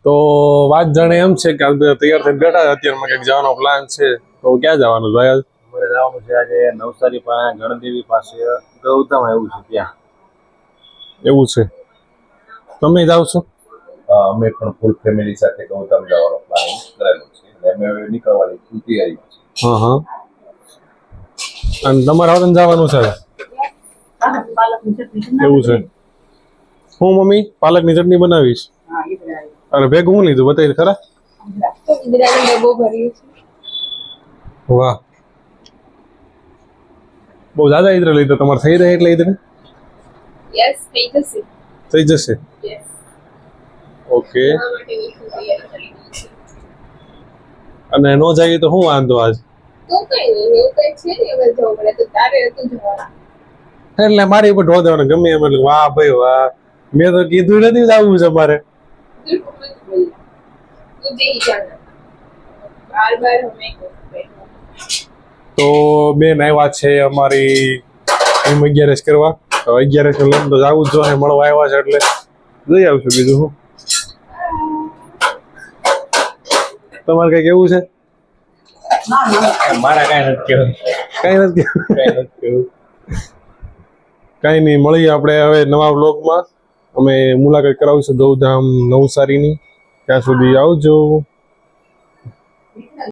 તો વાત જાણે એમ છે કે તૈયાર થઈને બેઠા છે. અત્યારમાં કંઈક જવાનો પ્લાન છે. તો ક્યાં જવાનું ભાઈ? આજ? જવાનું છે આજે નવસારી પાસે ગણદેવી પાસે ગૌતમ એવું છે ત્યાં. એવું છે. તમે જાવ છો અમે પણ ફૂલ ફેમિલી સાથે ગૌતમ જવાનો પ્લાન કરેલો છે. અને અમે હવે નીકળવાની ફૂલ તૈયારીમાં છીએ. હા હા. અને તમારે હવે જવાનું છે એવું છે. હું મમ્મી પાલકની ચટણી બનાવીશ. અને ભેગું હું લીધું બતાવી ખરા? વાહ. બહુ જ્યાદા ઇધર લીધો. તમારે થઈ રહે એટલે ઈદરે? યસ થઈ જશે. થઈ જશે? ઓકે. અને ન જઈએ તો શું વાંધો આજ? તો કઈ નહીં એવું કઈ છે ને હવે જવું પડે. તો તારે હતું જવાનું. એટલે મારી ઉપર ઢો દેવાનું ગમે એમ એટલે વાહ ભાઈ વાહ. મેં તો કીધું નથી જવું છે મારે. सिर्फ खुद बोलना ही बार बार हमें તો બેન આવ્યા છે અમારી એમ અગિયારસ કરવા. તો અગિયારસ ને લઈને તો જવું જ જોઈએ મળવા આવ્યા છે એટલે જઈ આવશું બીજું હું. તમારે કઈ કેવું છે? મારા કઈ નથી કેવું. કઈ નથી કેવું. કઈ નથી કેવું. કઈ નહીં મળીએ આપણે હવે નવા બ્લોગમાં અમે મુલાકાત કરાવીશું ગૌધામ નવસારીની. ત્યાં સુધી આવજો.